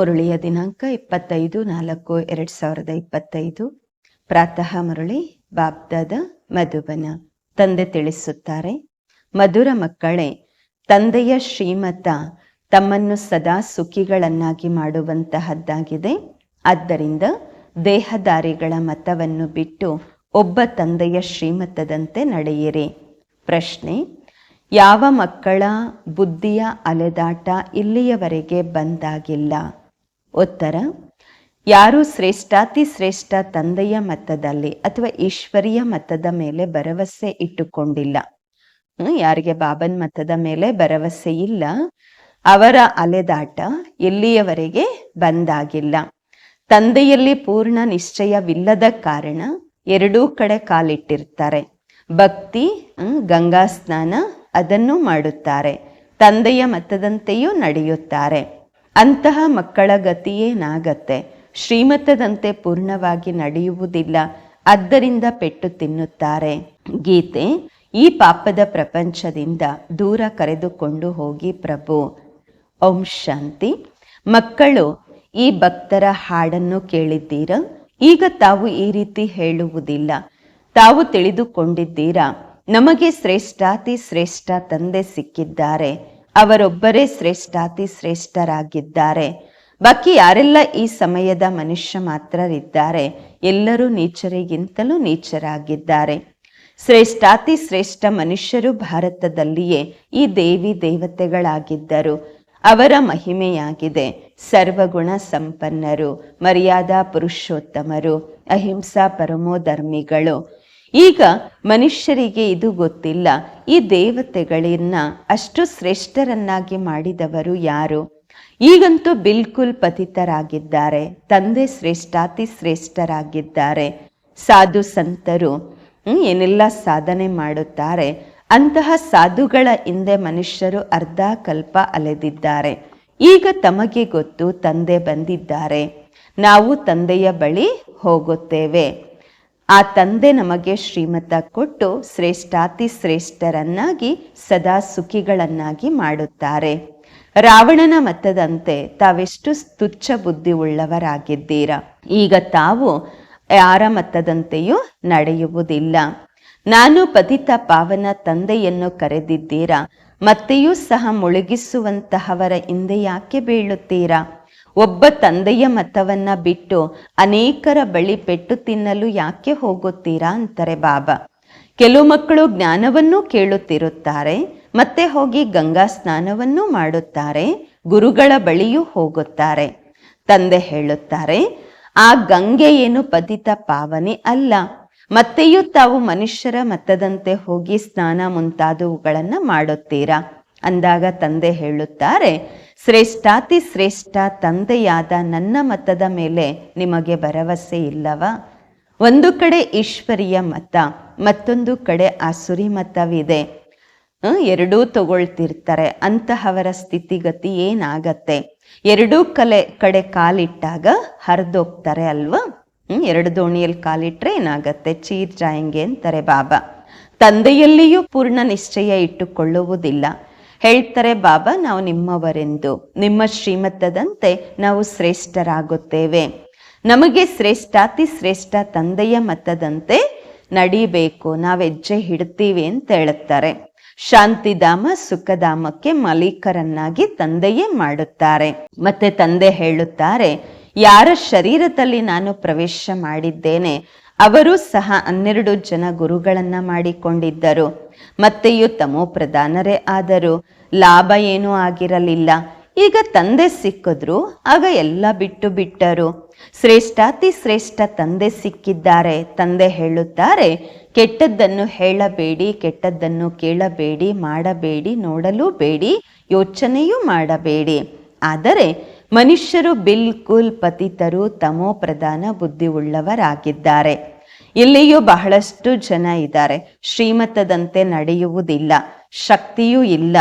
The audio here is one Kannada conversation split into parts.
ಮುರಳಿಯ ದಿನಾಂಕ ಇಪ್ಪತ್ತೈದು ನಾಲ್ಕು ಎರಡು ಸಾವಿರದ ಇಪ್ಪತ್ತೈದು. ಪ್ರಾತಃ ಮುರುಳಿ ಬಾಬ್ದಾದ ಮಧುಬನ. ತಂದೆ ತಿಳಿಸುತ್ತಾರೆ, ಮಧುರ ಮಕ್ಕಳೇ, ತಂದೆಯ ಶ್ರೀಮತ ತಮ್ಮನ್ನು ಸದಾ ಸುಖಿಗಳನ್ನಾಗಿ ಮಾಡುವಂತಹದ್ದಾಗಿದೆ. ಆದ್ದರಿಂದ ದೇಹದಾರಿಗಳ ಮತವನ್ನು ಬಿಟ್ಟು ಒಬ್ಬ ತಂದೆಯ ಶ್ರೀಮತದಂತೆ ನಡೆಯಿರಿ. ಪ್ರಶ್ನೆ, ಯಾವ ಮಕ್ಕಳ ಬುದ್ಧಿಯ ಅಲೆದಾಟ ಇಲ್ಲಿಯವರೆಗೆ ಬಂದಾಗಿಲ್ಲ. ಉತ್ತರ, ಯಾರು ಶ್ರೇಷ್ಠಾತಿ ಶ್ರೇಷ್ಠ ತಂದೆಯ ಮತದಲ್ಲಿ ಅಥವಾ ಈಶ್ವರಿಯ ಮತದ ಮೇಲೆ ಭರವಸೆ ಇಟ್ಟುಕೊಂಡಿಲ್ಲ? ಯಾರಿಗೆ ಬಾಬನ್ ಮತದ ಮೇಲೆ ಭರವಸೆ ಇಲ್ಲ, ಅವರ ಅಲೆದಾಟ ಎಲ್ಲಿಯವರೆಗೆ ಬಂದಾಗಿಲ್ಲ? ತಂದೆಯಲ್ಲಿ ಪೂರ್ಣ ನಿಶ್ಚಯವಿಲ್ಲದ ಕಾರಣ ಎರಡೂ ಕಡೆ ಕಾಲಿಟ್ಟಿರ್ತಾರೆ. ಭಕ್ತಿ ಗಂಗಾ ಸ್ನಾನ ಅದನ್ನು ಮಾಡುತ್ತಾರೆ. ತಂದೆಯ ಮತದಂತೆಯೂ ನಡೆಯುತ್ತಾರೆ. ಅಂತಹ ಮಕ್ಕಳ ಗತಿಯೇನಾಗತ್ತೆ ಶ್ರೀಮತದಂತೆ ಪೂರ್ಣವಾಗಿ ನಡೆಯುವುದಿಲ್ಲ. ಆದ್ದರಿಂದ ಪೆಟ್ಟು ತಿನ್ನುತ್ತಾರೆ. ಗೀತೆ, ಈ ಪಾಪದ ಪ್ರಪಂಚದಿಂದ ದೂರ ಕರೆದುಕೊಂಡು ಹೋಗಿ ಪ್ರಭು. ಓಂ ಶಾಂತಿ. ಮಕ್ಕಳು, ಈ ಭಕ್ತರ ಹಾಡನ್ನು ಕೇಳಿದ್ದೀರ? ಈಗ ತಾವು ಈ ರೀತಿ ಹೇಳುವುದಿಲ್ಲ. ತಾವು ತಿಳಿದುಕೊಂಡಿದ್ದೀರಾ? ನಮಗೆ ಶ್ರೇಷ್ಠಾತಿ ಶ್ರೇಷ್ಠ ತಂದೆ ಸಿಕ್ಕಿದ್ದಾರೆ. ಅವರೊಬ್ಬರೇ ಶ್ರೇಷ್ಠಾತಿ ಶ್ರೇಷ್ಠರಾಗಿದ್ದಾರೆ. ಬಾಕಿ ಯಾರೆಲ್ಲ ಈ ಸಮಯದ ಮನುಷ್ಯ ಮಾತ್ರರಿದ್ದಾರೆ, ಎಲ್ಲರೂ ನೀಚರಿಗಿಂತಲೂ ನೀಚರಾಗಿದ್ದಾರೆ. ಶ್ರೇಷ್ಠಾತಿ ಶ್ರೇಷ್ಠ ಮನುಷ್ಯರು ಭಾರತದಲ್ಲಿಯೇ ಈ ದೇವಿ ದೇವತೆಗಳಾಗಿದ್ದರು. ಅವರ ಮಹಿಮೆಯಾಗಿದೆ. ಸರ್ವಗುಣ ಸಂಪನ್ನರು, ಮರ್ಯಾದಾ ಪುರುಷೋತ್ತಮರು, ಅಹಿಂಸಾ ಪರಮೋಧರ್ಮಿಗಳು. ಈಗ ಮನುಷ್ಯರಿಗೆ ಇದು ಗೊತ್ತಿಲ್ಲ. ಈ ದೇವತೆಗಳನ್ನ ಅಷ್ಟು ಶ್ರೇಷ್ಠರನ್ನಾಗಿ ಮಾಡಿದವರು ಯಾರು? ಈಗಂತೂ ಬಿಲ್ಕುಲ್ ಪತಿತರಾಗಿದ್ದಾರೆ. ತಂದೆ ಶ್ರೇಷ್ಠಾತಿ ಶ್ರೇಷ್ಠರಾಗಿದ್ದಾರೆ. ಸಾಧು ಸಂತರು ಏನೆಲ್ಲ ಸಾಧನೆ ಮಾಡುತ್ತಾರೆ. ಅಂತಹ ಸಾಧುಗಳ ಹಿಂದೆ ಮನುಷ್ಯರು ಅರ್ಧ ಕಲ್ಪ ಅಲೆದಿದ್ದಾರೆ. ಈಗ ತಮಗೆ ಗೊತ್ತು ತಂದೆ ಬಂದಿದ್ದಾರೆ. ನಾವು ತಂದೆಯ ಬಳಿ ಹೋಗುತ್ತೇವೆ. ಆ ತಂದೆ ನಮಗೆ ಶ್ರೀಮತ ಕೊಟ್ಟು ಶ್ರೇಷ್ಠಾತಿ ಶ್ರೇಷ್ಠರನ್ನಾಗಿ, ಸದಾ ಸುಖಿಗಳನ್ನಾಗಿ ಮಾಡುತ್ತಾರೆ. ರಾವಣನ ಮತದಂತೆ ತಾವೆಷ್ಟು ತುಚ್ಛ ಬುದ್ಧಿ ಉಳ್ಳವರಾಗಿದ್ದೀರಾ ಈಗ ತಾವು ಯಾರ ಮತದಂತೆಯೂ ನಡೆಯುವುದಿಲ್ಲ. ನಾನು ಪತಿತ ಪಾವನ ತಂದೆಯನ್ನು ಕರೆದಿದ್ದೀರಾ? ಮತ್ತೆಯೂ ಸಹ ಮುಳುಗಿಸುವಂತಹವರ ಹಿಂದೆ ಯಾಕೆ ಬೀಳುತ್ತೀರಾ? ಒಬ್ಬ ತಂದೆಯ ಮತವನ್ನ ಬಿಟ್ಟು ಅನೇಕರ ಬಳಿ ಪೆಟ್ಟು ತಿನ್ನಲು ಯಾಕೆ ಹೋಗುತ್ತೀರಾ ಅಂತಾರೆ ಬಾಬಾ. ಕೆಲವು ಮಕ್ಕಳು ಜ್ಞಾನವನ್ನೂ ಕೇಳುತ್ತಿರುತ್ತಾರೆ, ಮತ್ತೆ ಹೋಗಿ ಗಂಗಾ ಸ್ನಾನವನ್ನೂ ಮಾಡುತ್ತಾರೆ, ಗುರುಗಳ ಬಳಿಯೂ ಹೋಗುತ್ತಾರೆ. ತಂದೆ ಹೇಳುತ್ತಾರೆ, ಆ ಗಂಗೆ ಏನು ಪತಿತ ಪಾವನೆ ಅಲ್ಲ, ಮತ್ತೆಯೂ ತಾವು ಮನುಷ್ಯರ ಮತದಂತೆ ಹೋಗಿ ಸ್ನಾನ ಮುಂತಾದವುಗಳನ್ನು ಮಾಡುತ್ತೀರಾ? ಅಂದಾಗ ತಂದೆ ಹೇಳುತ್ತಾರೆ ಶ್ರೇಷ್ಠಾತಿ ಶ್ರೇಷ್ಠ ತಂದೆಯಾದ ನನ್ನ ಮತದ ಮೇಲೆ ನಿಮಗೆ ಭರವಸೆ ಇಲ್ಲವ? ಒಂದು ಕಡೆ ಈಶ್ವರಿಯ ಮತ, ಮತ್ತೊಂದು ಕಡೆ ಆಸುರಿ ಮತವಿದೆ. ಎರಡೂ ತಗೊಳ್ತಿರ್ತಾರೆ, ಅಂತಹವರ ಸ್ಥಿತಿಗತಿ ಏನಾಗತ್ತೆ? ಎರಡೂ ಕಲೆ, ಕಡೆ ಕಾಲಿಟ್ಟಾಗ ಹರಿದೋಗ್ತಾರೆ ಅಲ್ವಾ? ಎರಡು ದೋಣಿಯಲ್ಲಿ ಕಾಲಿಟ್ರೆ ಏನಾಗತ್ತೆ? ಚೀರ್ ಜಾಯಂಗೆ ಅಂತಾರೆ ಬಾಬಾ? ತಂದೆಯಲ್ಲಿಯೂ ಪೂರ್ಣ ನಿಶ್ಚಯ ಇಟ್ಟುಕೊಳ್ಳುವುದಿಲ್ಲ. ಹೇಳ್ತಾರೆ, ಬಾಬಾ, ನಾವು ನಿಮ್ಮವರೆಂದು. ನಿಮ್ಮ ಶ್ರೀಮತದಂತೆ ನಾವು ಶ್ರೇಷ್ಠರಾಗುತ್ತೇವೆ. ನಮಗೆ ಶ್ರೇಷ್ಠಾತಿ ಶ್ರೇಷ್ಠ ತಂದೆಯ ಮತದಂತೆ ನಡಿಬೇಕು. ನಾವು ಹೆಜ್ಜೆ ಹಿಡ್ತೀವಿ ಅಂತ ಹೇಳುತ್ತಾರೆ. ಶಾಂತಿಧಾಮ ಸುಖಧಾಮಕ್ಕೆ ಮಾಲೀಕರನ್ನಾಗಿ ತಂದೆಯೇ ಮಾಡುತ್ತಾರೆ. ಮತ್ತೆ ತಂದೆ ಹೇಳುತ್ತಾರೆ, ಯಾರ ಶರೀರದಲ್ಲಿ ನಾನು ಪ್ರವೇಶ ಮಾಡಿದ್ದೇನೆ, ಅವರು ಸಹ ಹನ್ನೆರಡು ಜನ ಗುರುಗಳನ್ನ ಮಾಡಿಕೊಂಡಿದ್ದರು. ಮತ್ತೆಯೂ ತಮೋ ಪ್ರಧಾನರೇ ಆದರೂ. ಲಾಭ ಏನೂ ಆಗಿರಲಿಲ್ಲ. ಈಗ ತಂದೆ ಸಿಕ್ಕಿದ್ರು, ಆಗ ಎಲ್ಲ ಬಿಟ್ಟು ಬಿಟ್ಟರು. ಶ್ರೇಷ್ಠಾತಿ ಶ್ರೇಷ್ಠ ತಂದೆ ಸಿಕ್ಕಿದ್ದಾರೆ. ತಂದೆ ಹೇಳುತ್ತಾರೆ, ಕೆಟ್ಟದ್ದನ್ನು ಹೇಳಬೇಡಿ, ಕೆಟ್ಟದ್ದನ್ನು ಕೇಳಬೇಡಿ, ಮಾಡಬೇಡಿ, ನೋಡಲೂ ಬೇಡಿ, ಯೋಚನೆಯೂ ಮಾಡಬೇಡಿ. ಆದರೆ ಮನುಷ್ಯರು ಬಿಲ್ಕುಲ್ ಪತಿತರು, ತಮೋ ಪ್ರಧಾನ ಬುದ್ಧಿ ಉಳ್ಳವರಾಗಿದ್ದಾರೆ ಇಲ್ಲಿಯೂ ಬಹಳಷ್ಟು ಜನ ಇದ್ದಾರೆ. ಶ್ರೀಮತದಂತೆ ನಡೆಯುವುದಿಲ್ಲ. ಶಕ್ತಿಯೂ ಇಲ್ಲ.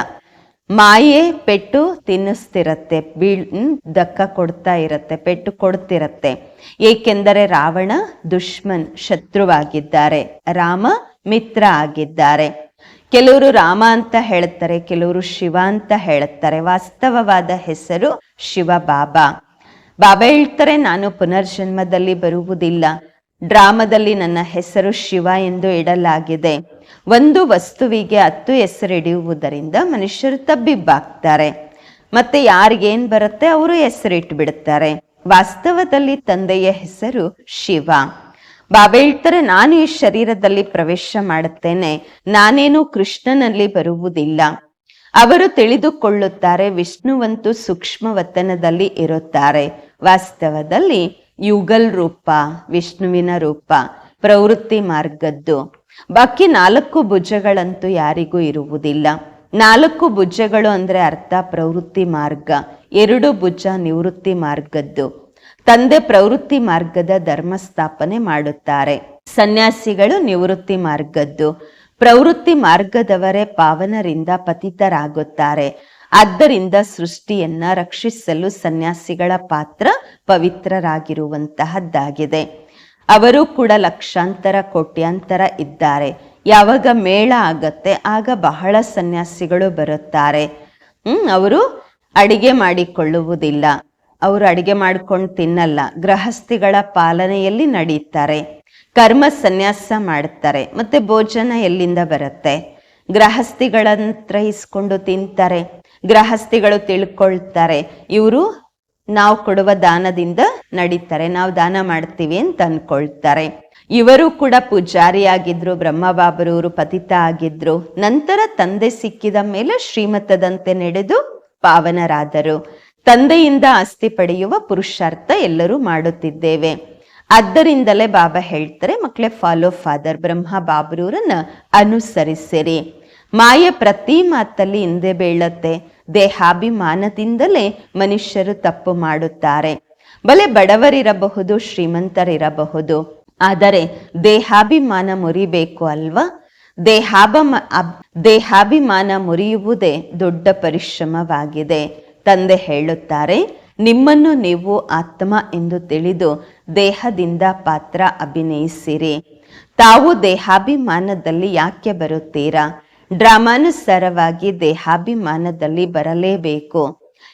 ಮಾಯೆ ಪೆಟ್ಟು ತಿನ್ನಿಸ್ತಿರತ್ತೆ. ಬೀಳ್ ದಕ್ಕ ಕೊಡ್ತಾ ಇರತ್ತೆ. ಪೆಟ್ಟು ಕೊಡ್ತಿರತ್ತೆ. ಏಕೆಂದರೆ ರಾವಣ ದುಶ್ಮನ್ ಶತ್ರುವಾಗಿದ್ದಾರೆ. ರಾಮ ಮಿತ್ರ ಆಗಿದ್ದಾರೆ. ಕೆಲವರು ರಾಮ ಅಂತ ಹೇಳ್ತಾರೆ, ಕೆಲವರು ಶಿವ ಅಂತ ಹೇಳ್ತಾರೆ. ವಾಸ್ತವವಾದ ಹೆಸರು ಶಿವ ಬಾಬಾ ಬಾಬಾ ಹೇಳ್ತಾರೆ, ನಾನು ಪುನರ್ಜನ್ಮದಲ್ಲಿ ಬರುವುದಿಲ್ಲ. ಡ್ರಾಮದಲ್ಲಿ ನನ್ನ ಹೆಸರು ಶಿವ ಎಂದು ಇಡಲಾಗಿದೆ. ಒಂದು ವಸ್ತುವಿಗೆ ಹತ್ತು ಹೆಸರಿಡುವುದರಿಂದ ಮನುಷ್ಯರು ತಬ್ಬಿಬ್ಬಾಗ್ತಾರೆ. ಮತ್ತೆ ಯಾರಿಗೇನ್ ಬರುತ್ತೆ ಅವರು ಹೆಸರಿಟ್ಟು ಬಿಡುತ್ತಾರೆ ವಾಸ್ತವದಲ್ಲಿ ತಂದೆಯ ಹೆಸರು ಶಿವ. ಬಾಬಾ ಹೇಳ್ತಾರೆ, ನಾನು ಈ ಶರೀರದಲ್ಲಿ ಪ್ರವೇಶ ಮಾಡುತ್ತೇನೆ. ನಾನೇನು ಕೃಷ್ಣನಲ್ಲಿ ಬರುವುದಿಲ್ಲ. ಅವರು ತಿಳಿದುಕೊಳ್ಳುತ್ತಾರೆ, ವಿಷ್ಣುವಂತೂ ಸೂಕ್ಷ್ಮ ವತನದಲ್ಲಿ ಇರುತ್ತಾರೆ. ವಾಸ್ತವದಲ್ಲಿ ಯುಗಲ್ ರೂಪ, ವಿಷ್ಣುವಿನ ರೂಪ, ಪ್ರವೃತ್ತಿ ಮಾರ್ಗದ್ದು. ಬಾಕಿ ನಾಲ್ಕು ಭುಜಗಳಂತೂ ಯಾರಿಗೂ ಇರುವುದಿಲ್ಲ. ನಾಲ್ಕು ಭುಜಗಳು ಅಂದ್ರೆ ಅರ್ಥ ಪ್ರವೃತ್ತಿ ಮಾರ್ಗ, ಎರಡು ಭುಜ ನಿವೃತ್ತಿ ಮಾರ್ಗದ್ದು. ತಂದೆ ಪ್ರವೃತ್ತಿ ಮಾರ್ಗದ ಧರ್ಮ ಸ್ಥಾಪನೆ ಮಾಡುತ್ತಾರೆ. ಸನ್ಯಾಸಿಗಳು ನಿವೃತ್ತಿ ಮಾರ್ಗದ್ದು. ಪ್ರವೃತ್ತಿ ಮಾರ್ಗದವರೇ ಪಾವನರಿಂದ ಪತಿತರಾಗುತ್ತಾರೆ. ಆದ್ದರಿಂದ ಸೃಷ್ಟಿಯನ್ನ ರಕ್ಷಿಸಲು ಸನ್ಯಾಸಿಗಳ ಪಾತ್ರ ಪವಿತ್ರರಾಗಿರುವಂತಹದ್ದಾಗಿದೆ. ಅವರು ಕೂಡ ಲಕ್ಷಾಂತರ, ಕೋಟ್ಯಾಂತರ ಇದ್ದಾರೆ. ಯಾವಾಗ ಮೇಳ ಆಗತ್ತೆ, ಆಗ ಬಹಳ ಸನ್ಯಾಸಿಗಳು ಬರುತ್ತಾರೆ. ಹ್ಮ್, ಅವರು ಅಡಿಗೆ ಮಾಡಿಕೊಳ್ಳುವುದಿಲ್ಲ. ಅವರು ಅಡಿಗೆ ಮಾಡ್ಕೊಂಡು ತಿನ್ನಲ್ಲ. ಗೃಹಸ್ಥಿಗಳ ಪಾಲನೆಯಲ್ಲಿ ನಡೀತಾರೆ. ಕರ್ಮ ಸನ್ಯಾಸ ಮಾಡ್ತಾರೆ. ಮತ್ತೆ ಭೋಜನ ಎಲ್ಲಿಂದ ಬರುತ್ತೆ? ಗೃಹಸ್ಥಿಗಳನ್ನ ತಿಂತಾರೆ. ಗೃಹಸ್ಥಿಗಳು ತಿಳ್ಕೊಳ್ತಾರೆ. ಇವರು ನಾವು ಕೊಡುವ ದಾನದಿಂದ ನಡೀತಾರೆ. ನಾವು ದಾನ ಮಾಡ್ತೀವಿ ಅಂತ ಅನ್ಕೊಳ್ತಾರೆ. ಇವರು ಕೂಡ ಪೂಜಾರಿ ಆಗಿದ್ರು ಬ್ರಹ್ಮ ಬ್ರಹ್ಮಬಾಬರವರು ಪತಿತ ಆಗಿದ್ರು. ನಂತರ ತಂದೆ ಸಿಕ್ಕಿದ ಮೇಲೆ ಶ್ರೀಮತದಂತೆ ನಡೆದು ಪಾವನರಾದರು. ತಂದೆಯಿಂದ ಆಸ್ತಿ ಪಡೆಯುವ ಪುರುಷಾರ್ಥ ಎಲ್ಲರೂ ಮಾಡುತ್ತಿದ್ದೇವೆ. ಆದ್ದರಿಂದಲೇ ಬಾಬಾ ಹೇಳ್ತಾರೆ, ಮಕ್ಕಳೇ ಫಾಲೋ ಫಾದರ್ ಬ್ರಹ್ಮ ಬಾಬರೂರನ್ನ ಅನುಸರಿಸಿರಿ. ಮಾಯೆ ಪ್ರತಿ ಮಾತಲ್ಲಿ ಹಿಂದೆ ಬೀಳತ್ತೆ. ದೇಹಾಭಿಮಾನದಿಂದಲೇ ಮನುಷ್ಯರು ತಪ್ಪು ಮಾಡುತ್ತಾರೆ. ಬಲೆ ಬಡವರಿರಬಹುದು, ಶ್ರೀಮಂತರಿರಬಹುದು. ಆದರೆ ದೇಹಾಭಿಮಾನ ಮುರಿಬೇಕು ಅಲ್ವಾ? ದೇಹಾಭ ದೇಹಾಭಿಮಾನ ಮುರಿಯುವುದೇ ದೊಡ್ಡ ಪರಿಶ್ರಮವಾಗಿದೆ. ತಂದೆ ಹೇಳುತ್ತಾರೆ, ನಿಮ್ಮನ್ನು ನೀವು ಆತ್ಮ ಎಂದು ತಿಳಿದು ದೇಹದಿಂದ ಪಾತ್ರ ಅಭಿನಯಿಸಿರಿ. ತಾವು ದೇಹಾಭಿಮಾನದಲ್ಲಿ ಯಾಕೆ ಬರುತ್ತೀರಾ? ಡ್ರಾಮಾನುಸಾರವಾಗಿ ದೇಹಾಭಿಮಾನದಲ್ಲಿ ಬರಲೇಬೇಕು.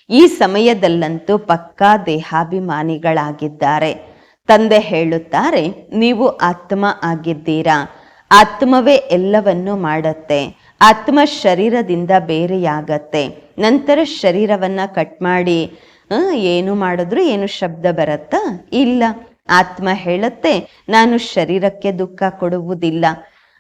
ಈ ಸಮಯದಲ್ಲಂತೂ ಪಕ್ಕಾ ದೇಹಾಭಿಮಾನಿಗಳಾಗಿದ್ದಾರೆ. ತಂದೆ ಹೇಳುತ್ತಾರೆ, ನೀವು ಆತ್ಮ ಆಗಿದ್ದೀರಾ? ಆತ್ಮವೇ ಎಲ್ಲವನ್ನು ಮಾಡತ್ತೆ. ಆತ್ಮ ಶರೀರದಿಂದ ಬೇರೆಯಾಗತ್ತೆ. ನಂತರ ಶರೀರವನ್ನ ಕಟ್ ಮಾಡಿ ಏನು ಮಾಡಿದ್ರು ಏನು ಶಬ್ದ ಬರತ್ತಾ? ಇಲ್ಲ. ಆತ್ಮ ಹೇಳುತ್ತೆ, ನಾನು ಶರೀರಕ್ಕೆ ದುಃಖ ಕೊಡುವುದಿಲ್ಲ.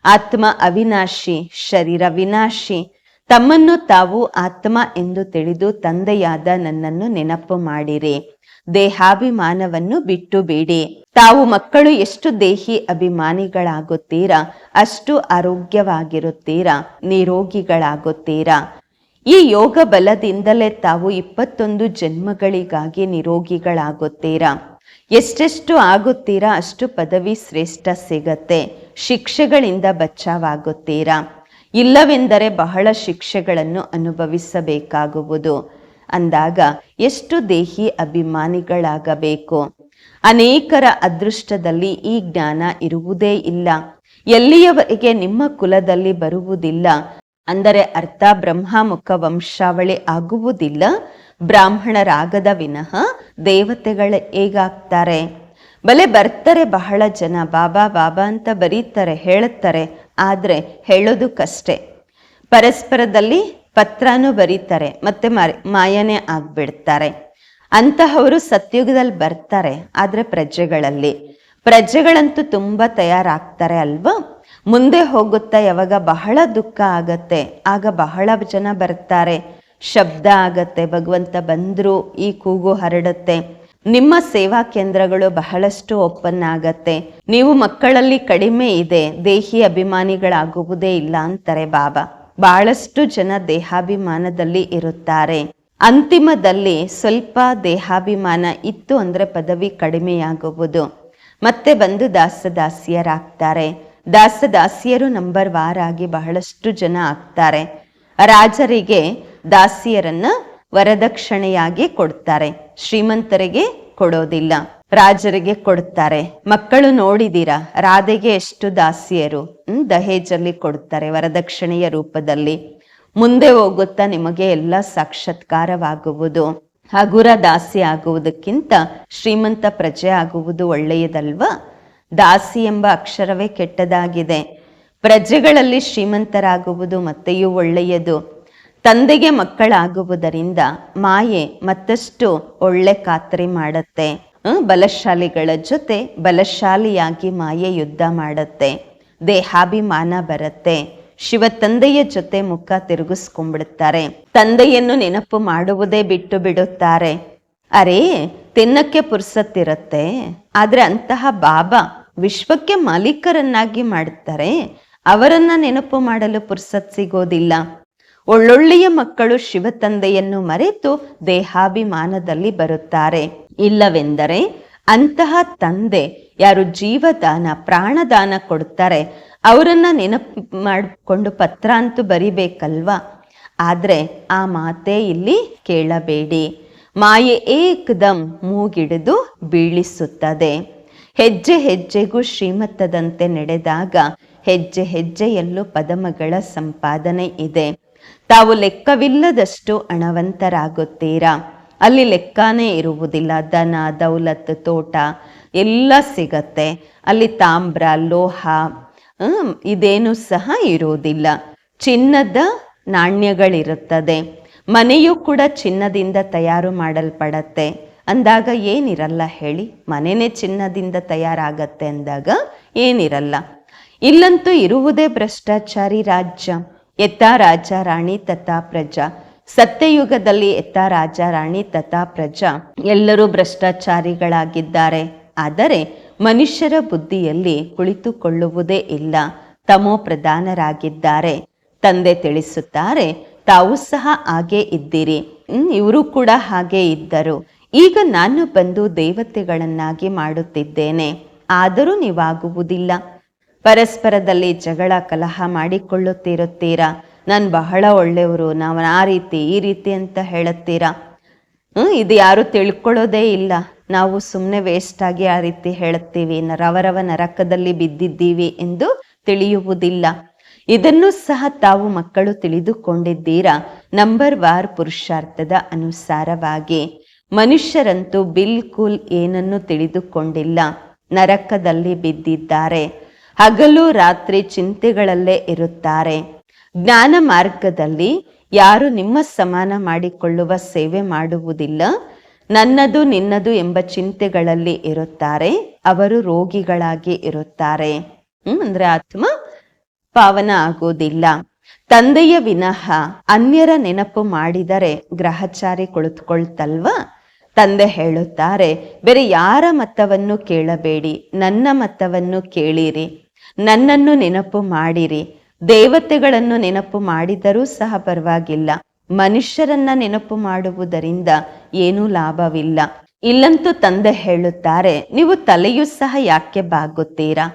ಆತ್ಮ ಅವಿನಾಶಿ, ಶರೀರ ವಿನಾಶಿ. ತಮ್ಮನ್ನು ತಾವು ಆತ್ಮ ಎಂದು ತಿಳಿದು ತಂದೆಯಾದ ನನ್ನನ್ನು ನೆನಪು ಮಾಡಿರಿ. ದೇಹಾಭಿಮಾನವನ್ನು ಬಿಟ್ಟು ಬಿಡಿ. ತಾವು ಮಕ್ಕಳು ಎಷ್ಟು ದೇಹಿ ಅಭಿಮಾನಿಗಳಾಗುತ್ತೀರಾ? ಅಷ್ಟು ಆರೋಗ್ಯವಾಗಿರುತ್ತೀರಾ? ನಿರೋಗಿಗಳಾಗುತ್ತೀರಾ? ಈ ಯೋಗ ಬಲದಿಂದಲೇ ತಾವು ಇಪ್ಪತ್ತೊಂದು ಜನ್ಮಗಳಿಗಾಗಿ ನಿರೋಗಿಗಳಾಗುತ್ತೀರಾ? ಎಷ್ಟೆಷ್ಟು ಆಗುತ್ತೀರಾ ಅಷ್ಟು ಪದವಿ ಶ್ರೇಷ್ಠ ಸಿಗತ್ತೆ. ಶಿಕ್ಷೆಗಳಿಂದ ಬಚಾವಾಗುತ್ತೀರಾ. ಇಲ್ಲವೆಂದರೆ ಬಹಳ ಶಿಕ್ಷೆಗಳನ್ನು ಅನುಭವಿಸಬೇಕಾಗುವುದು. ಅಂದಾಗ ಎಷ್ಟು ದೇಹಿ ಅಭಿಮಾನಿಗಳಾಗಬೇಕು. ಅನೇಕರ ಅದೃಷ್ಟದಲ್ಲಿ ಈ ಜ್ಞಾನ ಇರುವುದೇ ಇಲ್ಲ. ಎಲ್ಲಿಯವರೆಗೆ ನಿಮ್ಮ ಕುಲದಲ್ಲಿ ಬರುವುದಿಲ್ಲ. ಅಂದರೆ ಅರ್ಥ ಬ್ರಹ್ಮಮುಖ ವಂಶಾವಳಿ ಆಗುವುದಿಲ್ಲ. ಬ್ರಾಹ್ಮಣರಾಗದ ವಿನಃ ದೇವತೆಗಳ ಹೇಗಾಗ್ತಾರೆ? ಬಲೆ ಬರ್ತಾರೆ ಬಹಳ ಜನ, ಬಾಬಾ ಬಾಬಾ ಅಂತ ಬರೀತಾರೆ, ಹೇಳುತ್ತಾರೆ, ಆದರೆ ಹೇಳೋದಕ್ಕಷ್ಟೇ. ಪರಸ್ಪರದಲ್ಲಿ ಪತ್ರನೂ ಬರೀತಾರೆ, ಮತ್ತೆ ಮಾಯನೇ ಆಗ್ಬಿಡ್ತಾರೆ. ಅಂತಹವರು ಸತ್ಯುಗದಲ್ಲಿ ಬರ್ತಾರೆ, ಆದರೆ ಪ್ರಜೆಗಳಲ್ಲಿ. ಪ್ರಜೆಗಳಂತೂ ತುಂಬ ತಯಾರಾಗ್ತಾರೆ ಅಲ್ವಾ? ಮುಂದೆ ಹೋಗುತ್ತಾ ಯಾವಾಗ ಬಹಳ ದುಃಖ ಆಗತ್ತೆ, ಆಗ ಬಹಳ ಜನ ಬರ್ತಾರೆ. ಶಬ್ದ ಆಗತ್ತೆ, ಭಗವಂತ ಬಂದ್ರು ಈ ಕೂಗು ಹರಡುತ್ತೆ. ನಿಮ್ಮ ಸೇವಾ ಕೇಂದ್ರಗಳು ಬಹಳಷ್ಟು ಓಪನ್ ಆಗತ್ತೆ. ನೀವು ಮಕ್ಕಳಲ್ಲಿ ಕಡಿಮೆ ಇದೆ, ದೇಹಿ ಅಭಿಮಾನಿಗಳಾಗುವುದೇ ಇಲ್ಲ ಅಂತಾರೆ ಬಾಬಾ. ಬಹಳಷ್ಟು ಜನ ದೇಹಾಭಿಮಾನದಲ್ಲಿ ಇರುತ್ತಾರೆ. ಅಂತಿಮದಲ್ಲಿ ಸ್ವಲ್ಪ ದೇಹಾಭಿಮಾನ ಇತ್ತು ಅಂದ್ರೆ ಪದವಿ ಕಡಿಮೆಯಾಗುವುದು. ಮತ್ತೆ ಬಂದು ದಾಸದಾಸಿಯರಾಗ್ತಾರೆ ದಾಸದಾಸಿಯರು ನಂಬರ್ ವಾರ್ ಆಗಿ ಬಹಳಷ್ಟು ಜನ ಆಗ್ತಾರೆ. ರಾಜರಿಗೆ ದಾಸಿಯರನ್ನ ವರದಕ್ಷಿಣೆಯಾಗಿ ಕೊಡ್ತಾರೆ. ಶ್ರೀಮಂತರಿಗೆ ಕೊಡೋದಿಲ್ಲ. ರಾಜರಿಗೆ ಕೊಡ್ತಾರೆ. ಮಕ್ಕಳು ನೋಡಿದೀರಾ? ರಾಧೆಗೆ ಎಷ್ಟು ದಾಸಿಯರು ದಹೇಜಲ್ಲಿ ಕೊಡ್ತಾರೆ ವರದಕ್ಷಿಣೆಯ ರೂಪದಲ್ಲಿ. ಮುಂದೆ ಹೋಗುತ್ತಾ ನಿಮಗೆ ಎಲ್ಲ ಸಾಕ್ಷಾತ್ಕಾರವಾಗುವುದು. ಹಗುರ ದಾಸಿ ಆಗುವುದಕ್ಕಿಂತ ಶ್ರೀಮಂತ ಪ್ರಜೆ ಆಗುವುದು ಒಳ್ಳೆಯದಲ್ವಾ? ದಾಸಿ ಎಂಬ ಅಕ್ಷರವೇ ಕೆಟ್ಟದಾಗಿದೆ. ಪ್ರಜೆಗಳಲ್ಲಿ ಶ್ರೀಮಂತರಾಗುವುದು ಮತ್ತೆಯೂ ಒಳ್ಳೆಯದು. ತಂದೆಗೆ ಮಕ್ಕಳಾಗುವುದರಿಂದ ಮಾಯೆ ಮತ್ತಷ್ಟು ಒಳ್ಳೆ ಖಾತ್ರಿ ಮಾಡುತ್ತೆ. ಬಲಶಾಲಿಗಳ ಜೊತೆ ಬಲಶಾಲಿಯಾಗಿ ಮಾಯೆ ಯುದ್ಧ ಮಾಡುತ್ತೆ. ದೇಹಾಭಿಮಾನ ಬರುತ್ತೆ. ಶಿವ ತಂದೆಯ ಜೊತೆ ಮುಖ ತಿರುಗಿಸ್ಕೊಂಡ್ಬಿಡುತ್ತಾರೆ ತಂದೆಯನ್ನು ನೆನಪು ಮಾಡುವುದೇ ಬಿಟ್ಟು ಬಿಡುತ್ತಾರೆ. ಅರೇ, ತಿನ್ನಕ್ಕೆ ಪುರ್ಸತ್ತಿರುತ್ತೆ. ಆದ್ರೆ ಅಂತಹ ಬಾಬಾ ವಿಶ್ವಕ್ಕೆ ಮಾಲೀಕರನ್ನಾಗಿ ಮಾಡುತ್ತಾರೆ ಅವರನ್ನ ನೆನಪು ಮಾಡಲು ಪುರ್ಸತ್ ಸಿಗೋದಿಲ್ಲ. ಒಳ್ಳೊಳ್ಳೆಯ ಮಕ್ಕಳು ಶಿವ ತಂದೆಯನ್ನು ಮರೆತು ದೇಹಾಭಿಮಾನದಲ್ಲಿ ಬರುತ್ತಾರೆ. ಇಲ್ಲವೆಂದರೆ ಅಂತಹ ತಂದೆ ಯಾರು ಜೀವದಾನ, ಪ್ರಾಣದಾನ ಕೊಡ್ತಾರೆ ಅವರನ್ನ ನೆನಪು ಮಾಡಿಕೊಂಡು ಪತ್ರ ಅಂತೂ ಬರಿಬೇಕಲ್ವಾ? ಆದ್ರೆ ಆ ಮಾತೇ ಇಲ್ಲಿ ಕೇಳಬೇಡಿ. ಮಾಯೆ ಏಕದಂ ಮೂಗಿಡಿದು ಬೀಳಿಸುತ್ತದೆ. ಹೆಜ್ಜೆ ಹೆಜ್ಜೆಗೂ ಶ್ರೀಮತ್ತದಂತೆ ನಡೆದಾಗ ಹೆಜ್ಜೆ ಹೆಜ್ಜೆಯಲ್ಲೂ ಪದಮಗಳ ಸಂಪಾದನೆ ಇದೆ. ತಾವು ಲೆಕ್ಕವಿಲ್ಲದಷ್ಟು ಹಣವಂತರಾಗುತ್ತೀರಾ ಅಲ್ಲಿ ಲೆಕ್ಕನೇ ಇರುವುದಿಲ್ಲ. ದನ, ದೌಲತ್, ತೋಟ ಎಲ್ಲ ಸಿಗತ್ತೆ. ಅಲ್ಲಿ ತಾಮ್ರ, ಲೋಹ ಇದೇನು ಸಹ ಇರುವುದಿಲ್ಲ. ಚಿನ್ನದ ನಾಣ್ಯಗಳಿರುತ್ತದೆ. ಮನೆಯೂ ಕೂಡ ಚಿನ್ನದಿಂದ ತಯಾರು ಮಾಡಲ್ಪಡತ್ತೆ. ಅಂದಾಗ ಏನಿರಲ್ಲ ಹೇಳಿ. ಮನೆನೇ ಚಿನ್ನದಿಂದ ತಯಾರಾಗತ್ತೆ ಅಂದಾಗ ಏನಿರಲ್ಲ. ಇಲ್ಲಂತೂ ಇರುವುದೇ ಭ್ರಷ್ಟಾಚಾರಿ ರಾಜ್ಯ. ಎತ್ತ ರಾಜ, ರಾಣಿ ತಥಾ ಪ್ರಜಾ. ಸತ್ಯಯುಗದಲ್ಲಿ ಎತ್ತ ರಾಜ, ರಾಣಿ ತಥಾ ಪ್ರಜಾ. ಎಲ್ಲರೂ ಭ್ರಷ್ಟಾಚಾರಿಗಳಾಗಿದ್ದಾರೆ. ಆದರೆ ಮನುಷ್ಯರ ಬುದ್ಧಿಯಲ್ಲಿ ಕುಳಿತುಕೊಳ್ಳುವುದೇ ಇಲ್ಲ. ತಮೋ ಪ್ರಧಾನರಾಗಿದ್ದಾರೆ. ತಂದೆ ತಿಳಿಸುತ್ತಾರೆ, ತಾವು ಸಹ ಹಾಗೆ ಇದ್ದೀರಿ. ಇವರು ಕೂಡ ಹಾಗೆ ಇದ್ದರು. ಈಗ ನಾನು ಬಂದು ದೇವತೆಗಳನ್ನಾಗಿ ಮಾಡುತ್ತಿದ್ದೇನೆ. ಆದರೂ ನೀವಾಗುವುದಿಲ್ಲ. ಪರಸ್ಪರದಲ್ಲಿ ಜಗಳ ಕಲಹ ಮಾಡಿಕೊಳ್ಳುತ್ತಿರುತ್ತೀರಾ? ನಾನು ಬಹಳ ಒಳ್ಳೆಯವರು ನಾವು ಆ ರೀತಿ ಈ ರೀತಿ ಅಂತ ಹೇಳುತ್ತೀರಾ? ಹ್ಮ್, ಇದು ಯಾರು ತಿಳ್ಕೊಳ್ಳೋದೇ ಇಲ್ಲ. ನಾವು ಸುಮ್ಮನೆ ವೇಸ್ಟ್ ಆಗಿ ಆ ರೀತಿ ಹೇಳುತ್ತೀವಿ. ನರವರವ ನರಕದಲ್ಲಿ ಬಿದ್ದಿದ್ದೀವಿ ಎಂದು ತಿಳಿಯುವುದಿಲ್ಲ. ಇದನ್ನು ಸಹ ತಾವು ಮಕ್ಕಳು ತಿಳಿದುಕೊಂಡಿದ್ದೀರಾ? ನಂಬರ್ ವಾರ್ ಪುರುಷಾರ್ಥದ ಅನುಸಾರವಾಗಿ. ಮನುಷ್ಯರಂತೂ ಬಿಲ್ಕುಲ್ ಏನನ್ನು ತಿಳಿದುಕೊಂಡಿಲ್ಲ. ನರಕದಲ್ಲಿ ಬಿದ್ದಿದ್ದಾರೆ. ಹಗಲು ರಾತ್ರಿ ಚಿಂತೆಗಳಲ್ಲೇ ಇರುತ್ತಾರೆ. ಜ್ಞಾನ ಮಾರ್ಗದಲ್ಲಿ ಯಾರು ನಿಮ್ಮ ಸಮಾನ ಮಾಡಿಕೊಳ್ಳುವ ಸೇವೆ ಮಾಡುವುದಿಲ್ಲ. ನನ್ನದು ನಿನ್ನದು ಎಂಬ ಚಿಂತೆಗಳಲ್ಲಿ ಇರುತ್ತಾರೆ. ಅವರು ರೋಗಿಗಳಾಗಿ ಇರುತ್ತಾರೆ. ಹ್ಮ್, ಅಂದ್ರೆ ಆತ್ಮ ಪಾವನ ಆಗೋದಿಲ್ಲ ತಂದೆಯ ವಿನಃ ಅನ್ಯರ ನೆನಪು ಮಾಡಿದರೆ ಗ್ರಹಚಾರಿ ಕುಳಿತುಕೊಳ್ತಲ್ವಾ? ತಂದೆ ಹೇಳುತ್ತಾರೆ, ಬೇರೆ ಯಾರ ಮತವನ್ನು ಕೇಳಬೇಡಿ, ನನ್ನ ಮತವನ್ನು ಕೇಳಿರಿ. ನನ್ನನ್ನು ನೆನಪು ಮಾಡಿರಿ. ದೇವತೆಗಳನ್ನು ನೆನಪು ಮಾಡಿದರೂ ಸಹ ಪರವಾಗಿಲ್ಲ. ಮನುಷ್ಯರನ್ನ ನೆನಪು ಮಾಡುವುದರಿಂದ ಏನೂ ಲಾಭವಿಲ್ಲ. ಇಲ್ಲಂತೂ ತಂದೆ ಹೇಳುತ್ತಾರೆ, ನೀವು ತಲೆಯೂ ಸಹ ಯಾಕೆ ಬಾಗುತ್ತೀರಾ?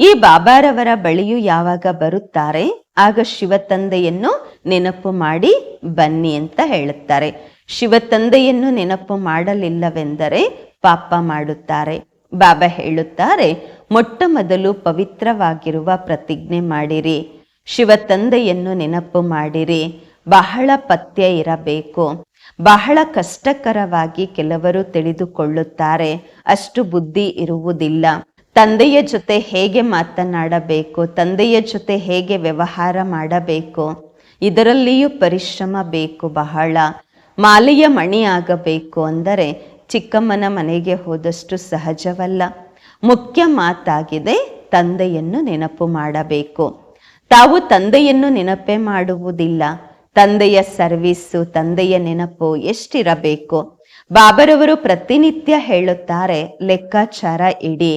ಈ ಬಾಬಾರವರ ಬಳಿಯೂ ಯಾವಾಗ ಬರುತ್ತಾರೆ? ಆಗ ಶಿವ ತಂದೆಯನ್ನು ನೆನಪು ಮಾಡಿ ಬನ್ನಿ ಅಂತ ಹೇಳುತ್ತಾರೆ. ಶಿವ ತಂದೆಯನ್ನು ನೆನಪು ಮಾಡಲಿಲ್ಲವೆಂದರೆ ಪಾಪ ಮಾಡುತ್ತಾರೆ. ಬಾಬಾ ಹೇಳುತ್ತಾರೆ ಮೊಟ್ಟ ಮೊದಲು ಪವಿತ್ರವಾಗಿರುವ ಪ್ರತಿಜ್ಞೆ ಮಾಡಿರಿ. ಶಿವ ತಂದೆಯನ್ನು ನೆನಪು ಮಾಡಿರಿ. ಬಹಳ ಪಥ್ಯ ಇರಬೇಕು. ಬಹಳ ಕಷ್ಟಕರವಾಗಿ ಕೆಲವರು ತಿಳಿದುಕೊಳ್ಳುತ್ತಾರೆ. ಅಷ್ಟು ಬುದ್ಧಿ ಇರುವುದಿಲ್ಲ. ತಂದೆಯ ಜೊತೆ ಹೇಗೆ ಮಾತನಾಡಬೇಕು? ತಂದೆಯ ಜೊತೆ ಹೇಗೆ ವ್ಯವಹಾರ ಮಾಡಬೇಕು? ಇದರಲ್ಲಿಯೂ ಪರಿಶ್ರಮ ಬೇಕು ಬಹಳ. ಮಾಲೆಯ ಮಣಿ ಆಗಬೇಕು ಅಂದರೆ ಚಿಕ್ಕಮ್ಮನ ಮನೆಗೆ ಹೋದಷ್ಟು ಸಹಜವಲ್ಲ. ಮುಖ್ಯ ಮಾತಾಗಿದೆ ತಂದೆಯನ್ನು ನೆನಪು ಮಾಡಬೇಕು. ತಾವು ತಂದೆಯನ್ನು ನೆನಪೇ ಮಾಡುವುದಿಲ್ಲ. ತಂದೆಯ ಸರ್ವೀಸು ತಂದೆಯ ನೆನಪು ಎಷ್ಟಿರಬೇಕು? ಬಾಬರವರು ಪ್ರತಿನಿತ್ಯ ಹೇಳುತ್ತಾರೆ, ಲೆಕ್ಕಾಚಾರ ಇಡಿ.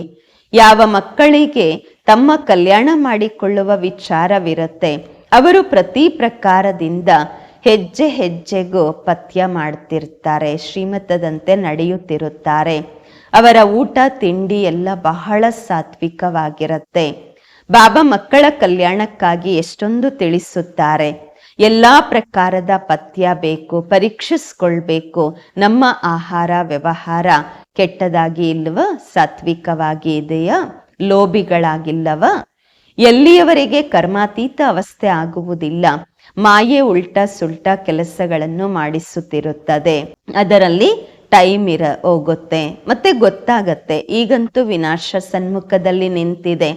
ಯಾವ ಮಕ್ಕಳಿಗೆ ತಮ್ಮ ಕಲ್ಯಾಣ ಮಾಡಿಕೊಳ್ಳುವ ವಿಚಾರವಿರುತ್ತೆ, ಅವರು ಪ್ರತಿ ಪ್ರಕಾರದಿಂದ ಹೆಜ್ಜೆ ಹೆಜ್ಜೆಗೂ ಪಥ್ಯ ಮಾಡ್ತಿರ್ತಾರೆ, ಶ್ರೀಮತದಂತೆ ನಡೆಯುತ್ತಿರುತ್ತಾರೆ. ಅವರ ಊಟ, ತಿಂಡಿ ಎಲ್ಲ ಬಹಳ ಸಾತ್ವಿಕವಾಗಿರುತ್ತೆ. ಬಾಬಾ ಮಕ್ಕಳ ಕಲ್ಯಾಣಕ್ಕಾಗಿ ಎಷ್ಟೊಂದು ತಿಳಿಸುತ್ತಾರೆ. ಎಲ್ಲಾ ಪ್ರಕಾರದ ಪಥ್ಯ ಬೇಕು, ಪರೀಕ್ಷಿಸ್ಕೊಳ್ಬೇಕು. ನಮ್ಮ ಆಹಾರ ವ್ಯವಹಾರ ಕೆಟ್ಟದಾಗಿ ಇಲ್ವ, ಸಾತ್ವಿಕವಾಗಿ ಇದೆಯಾ, ಲೋಭಿಗಳಾಗಿಲ್ಲವ? ಎಲ್ಲಿಯವರೆಗೆ ಕರ್ಮಾತೀತ ಅವಸ್ಥೆ ಆಗುವುದಿಲ್ಲ, ಮಾಯೆ ಉಲ್ಟಾ ಸುಲ್ಟ ಕೆಲಸಗಳನ್ನು ಮಾಡಿಸುತ್ತಿರುತ್ತದೆ. ಅದರಲ್ಲಿ ಟೈಮ್ ಇರ, ಹೋಗುತ್ತೆ. ಮತ್ತೆ ಗೊತ್ತಾಗತ್ತೆ, ಈಗಂತೂ ವಿನಾಶ ಸನ್ಮುಖದಲ್ಲಿ ನಿಂತಿದೆ.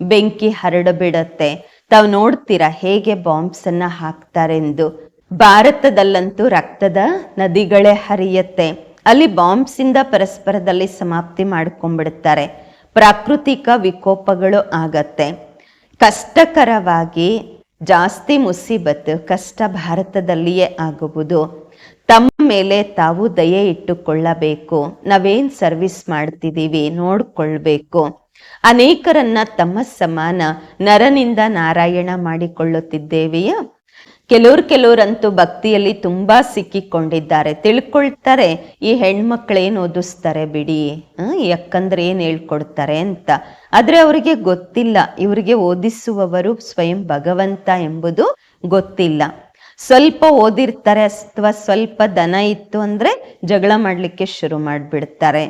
ಬೆಂಕಿ ಹರಡಬಿಡತ್ತೆ ತಾವು ನೋಡ್ತೀರಾ ಹೇಗೆ ಬಾಂಬ್ಸ್ ಅನ್ನ ಹಾಕ್ತಾರೆಂದು. ಭಾರತದಲ್ಲಂತೂ ರಕ್ತದ ನದಿಗಳೇ ಹರಿಯತ್ತೆ. ಅಲ್ಲಿ ಬಾಂಬ್ಸ್ ಇಂದ ಪರಸ್ಪರದಲ್ಲಿ ಸಮಾಪ್ತಿ ಮಾಡ್ಕೊಂಡ್ಬಿಡ್ತಾರೆ. ಪ್ರಾಕೃತಿಕ ವಿಕೋಪಗಳು ಆಗತ್ತೆ. ಕಷ್ಟಕರವಾಗಿ ಜಾಸ್ತಿ ಮುಸೀಬತ್ತು ಕಷ್ಟ ಭಾರತದಲ್ಲಿಯೇ ತಮ್ಮ ಮೇಲೆ ತಾವು ದಯೆ ಇಟ್ಟುಕೊಳ್ಳಬೇಕು. ನಾವೇನ್ ಸರ್ವಿಸ್ ಮಾಡ್ತಿದ್ದೀವಿ ನೋಡ್ಕೊಳ್ಬೇಕು. ಅನೇಕರನ್ನ ತಮ್ಮ ಸಮಾನ ನರನಿಂದ ನಾರಾಯಣ ಮಾಡಿಕೊಳ್ಳುತ್ತಿದ್ದೇವೆಯಾ? ಕೆಲವ್ರು ಕೆಲವ್ರಂತೂ ಭಕ್ತಿಯಲ್ಲಿ ತುಂಬಾ ಸಿಕ್ಕಿಕೊಂಡಿದ್ದಾರೆ. ತಿಳ್ಕೊಳ್ತಾರೆ, ಈ ಹೆಣ್ಮಕ್ಳೇನು ಓದಿಸ್ತಾರೆ ಬಿಡಿ. ಯಾಕಂದ್ರೆ ಏನ್ ಹೇಳ್ಕೊಡ್ತಾರೆ ಅಂತ. ಆದ್ರೆ ಅವರಿಗೆ ಗೊತ್ತಿಲ್ಲ. ಇವರಿಗೆ ಓದಿಸುವವರು ಸ್ವಯಂ ಭಗವಂತ ಎಂಬುದು ಗೊತ್ತಿಲ್ಲ. ಸ್ವಲ್ಪ ಓದಿರ್ತಾರೆ, ಅಥವಾ ಸ್ವಲ್ಪ ದನ ಇತ್ತು ಅಂದ್ರೆ ಜಗಳ ಮಾಡ್ಲಿಕ್ಕೆ ಶುರು ಮಾಡಿಬಿಡ್ತಾರೆ.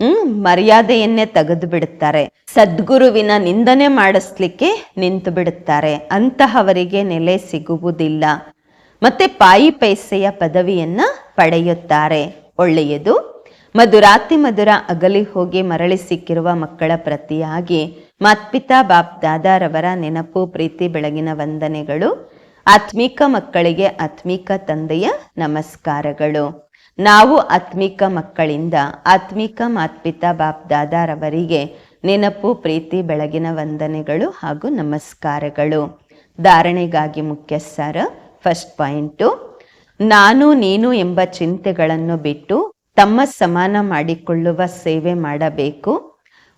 ಹ್ಮ್, ಮರ್ಯಾದೆಯನ್ನೇ ತೆಗೆದು ಬಿಡುತ್ತಾರೆ ಸದ್ಗುರುವಿನ ನಿಂದನೆ ಮಾಡಿಸ್ಲಿಕ್ಕೆ ನಿಂತು ಬಿಡುತ್ತಾರೆ ಅಂತಹವರಿಗೆ ನೆಲೆ ಸಿಗುವುದಿಲ್ಲ. ಮತ್ತೆ ಪಾಯಿ ಪೈಸೆಯ ಪದವಿಯನ್ನ ಪಡೆಯುತ್ತಾರೆ. ಒಳ್ಳೆಯದು. ಮಧುರಾತಿ ಮಧುರ ಅಗಲಿ ಹೋಗಿ ಮರಳಿ ಸಿಕ್ಕಿರುವ ಮಕ್ಕಳ ಪ್ರತಿಯಾಗಿ ಮಾತ್ಪಿತಾ, ಬಾಪ್, ದಾದಾರವರ ನೆನಪು, ಪ್ರೀತಿ, ಬೆಳಗಿನ ವಂದನೆಗಳು ಆತ್ಮಿಕ ಮಕ್ಕಳಿಗೆ ಆತ್ಮಿಕ ತಂದೆಯ ನಮಸ್ಕಾರಗಳು. ನಾವು ಆತ್ಮಿಕ ಮಕ್ಕಳಿಂದ ಆತ್ಮಿಕ ಮಾತ್ಪಿತಾ ಬಾಪ್ ದಾದಾರವರಿಗೆ ನೆನಪು, ಪ್ರೀತಿ, ಬೆಳಗಿನ ವಂದನೆಗಳು ಹಾಗೂ ನಮಸ್ಕಾರಗಳು. ಧಾರಣೆಗಾಗಿ ಮುಖ್ಯ ಸಾರ ಫಸ್ಟ್ ಪಾಯಿಂಟು ನಾನು, ನೀನು ಎಂಬ ಚಿಂತೆಗಳನ್ನು ಬಿಟ್ಟು ತಮ್ಮ ಸಮಾನ ಮಾಡಿಕೊಳ್ಳುವ ಸೇವೆ ಮಾಡಬೇಕು.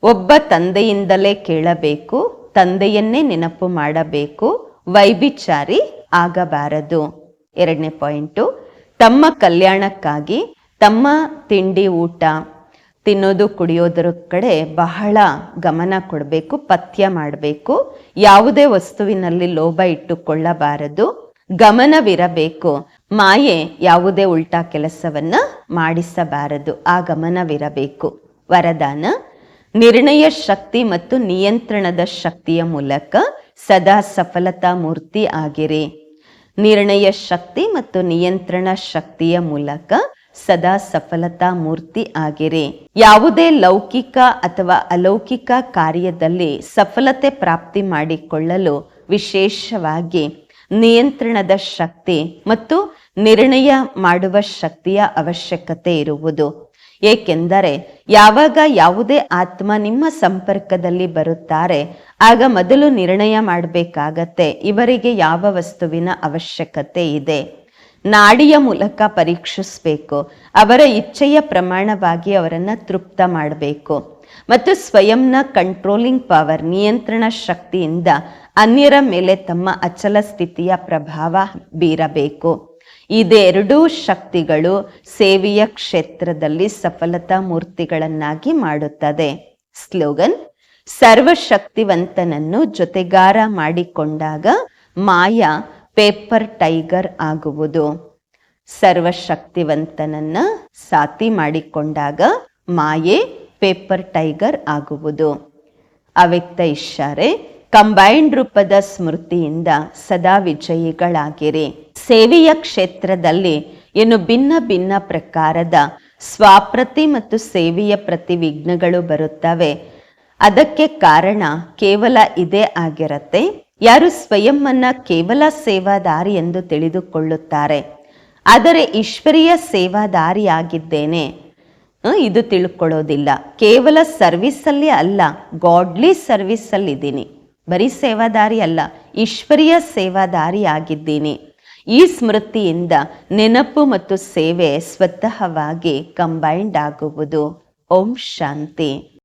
ಒಬ್ಬ ತಂದೆಯಿಂದಲೇ ಕೇಳಬೇಕು, ತಂದೆಯನ್ನೇ ನೆನಪು ಮಾಡಬೇಕು, ವೈಭಿಚಾರಿ ಆಗಬಾರದು. ಎರಡನೇ ಪಾಯಿಂಟು, ತಮ್ಮ ಕಲ್ಯಾಣಕ್ಕಾಗಿ ತಮ್ಮ ತಿಂಡಿ ಊಟ, ತಿನ್ನೋದು ಕುಡಿಯೋದ್ರ ಕಡೆ ಬಹಳ ಗಮನ ಕೊಡಬೇಕು, ಪಥ್ಯ ಮಾಡಬೇಕು, ಯಾವುದೇ ವಸ್ತುವಿನಲ್ಲಿ ಲೋಭ ಇಟ್ಟುಕೊಳ್ಳಬಾರದು, ಗಮನವಿರಬೇಕು, ಮಾಯೆ ಯಾವುದೇ ಉಲ್ಟಾ ಕೆಲಸವನ್ನ ಮಾಡಿಸಬಾರದು, ಆ ಗಮನವಿರಬೇಕು. ವರದಾನ, ನಿರ್ಣಯ ಶಕ್ತಿ ಮತ್ತು ನಿಯಂತ್ರಣದ ಶಕ್ತಿಯ ಮೂಲಕ ಸದಾ ಸಫಲತಾ ಮೂರ್ತಿ ಆಗಿರಿ. ನಿರ್ಣಯ ಶಕ್ತಿ ಮತ್ತು ನಿಯಂತ್ರಣ ಶಕ್ತಿಯ ಮೂಲಕ ಸದಾ ಸಫಲತಾ ಮೂರ್ತಿ ಆಗಿರಿ. ಯಾವುದೇ ಲೌಕಿಕ ಅಥವಾ ಅಲೌಕಿಕ ಕಾರ್ಯದಲ್ಲಿ ಸಫಲತೆ ಪ್ರಾಪ್ತಿ ಮಾಡಿಕೊಳ್ಳಲು ವಿಶೇಷವಾಗಿ ನಿಯಂತ್ರಣದ ಶಕ್ತಿ ಮತ್ತು ನಿರ್ಣಯ ಮಾಡುವ ಶಕ್ತಿಯ ಅವಶ್ಯಕತೆ ಇರುವುದು. ಏಕೆಂದರೆ ಯಾವಾಗ ಯಾವುದೇ ಆತ್ಮ ನಿಮ್ಮ ಸಂಪರ್ಕದಲ್ಲಿ ಬರುತ್ತಾರೆ, ಆಗ ಮೊದಲು ನಿರ್ಣಯ ಮಾಡಬೇಕಾಗತ್ತೆ, ಇವರಿಗೆ ಯಾವ ವಸ್ತುವಿನ ಅವಶ್ಯಕತೆ ಇದೆ. ನಾಡಿಯ ಮೂಲಕ ಪರೀಕ್ಷಿಸಬೇಕು, ಅವರ ಇಚ್ಛೆಯ ಪ್ರಮಾಣವಾಗಿ ಅವರನ್ನ ತೃಪ್ತ ಮಾಡಬೇಕು. ಮತ್ತು ಸ್ವಯಂನ ಕಂಟ್ರೋಲಿಂಗ್ ಪವರ್ ನಿಯಂತ್ರಣ ಶಕ್ತಿಯಿಂದ ಅನ್ಯರ ಮೇಲೆ ತಮ್ಮ ಅಚಲ ಸ್ಥಿತಿಯ ಪ್ರಭಾವ ಬೀರಬೇಕು. ಇದೆರಡೂ ಶಕ್ತಿಗಳು ಸೇವೆಯ ಕ್ಷೇತ್ರದಲ್ಲಿ ಸಫಲತಾ ಮೂರ್ತಿಗಳನ್ನಾಗಿ ಮಾಡುತ್ತದೆ. ಸ್ಲೋಗನ್, ಸರ್ವಶಕ್ತಿವಂತನನ್ನು ಜೊತೆಗಾರ ಮಾಡಿಕೊಂಡಾಗ ಮಾಯ, ಪೇಪರ್ ಟೈಗರ್ ಆಗುವುದು. ಸರ್ವಶಕ್ತಿವಂತನನ್ನ ಸಾತಿ ಮಾಡಿಕೊಂಡಾಗ ಮಾಯೆ, ಪೇಪರ್ ಟೈಗರ್ ಆಗುವುದು. ಅವ್ಯಕ್ತ ಇಶಾರೆ ಕಂಬೈನ್ಡ್ ರೂಪದ ಸ್ಮೃತಿಯಿಂದ ಸದಾ ವಿಜಯಿಗಳಾಗಿರಿ. ಸೇವೆಯ ಕ್ಷೇತ್ರದಲ್ಲಿ ಏನು ಭಿನ್ನ ಭಿನ್ನ ಪ್ರಕಾರದ ಸ್ವಾಪ್ರತಿ ಮತ್ತು ಸೇವೆಯ ಪ್ರತಿ ವಿಘ್ನಗಳು ಬರುತ್ತವೆ. ಅದಕ್ಕೆ ಕಾರಣ ಕೇವಲ ಇದೇ ಆಗಿರತ್ತೆ. ಯಾರು ಸ್ವಯಂವನ್ನ ಕೇವಲ ಸೇವಾದಾರಿ ಎಂದು ತಿಳಿದುಕೊಳ್ಳುತ್ತಾರೆ. ಆದರೆ ಈಶ್ವರೀಯ ಸೇವಾದಾರಿಯಾಗಿದ್ದೇನೆ. ಇದು ತಿಳ್ಕೊಳ್ಳೋದಿಲ್ಲ. ಕೇವಲ ಸರ್ವಿಸಲ್ಲಿ ಅಲ್ಲ ಗಾಡ್ಲಿ ಸರ್ವಿಸಲ್ಲಿ ಇದ್ದೀನಿ ಬರೀ ಸೇವಾದಾರಿ ಅಲ್ಲ, ಈಶ್ವರೀಯ ಸೇವಾದಾರಿ ಆಗಿದ್ದೀನಿ ಈ ಸ್ಮೃತಿಯಿಂದ ನೆನಪು ಮತ್ತು ಸೇವೆ ಸ್ವತಃವಾಗಿ ಕಂಬೈಂಡ್ ಆಗುವುದು. ಓಂ ಶಾಂತಿ.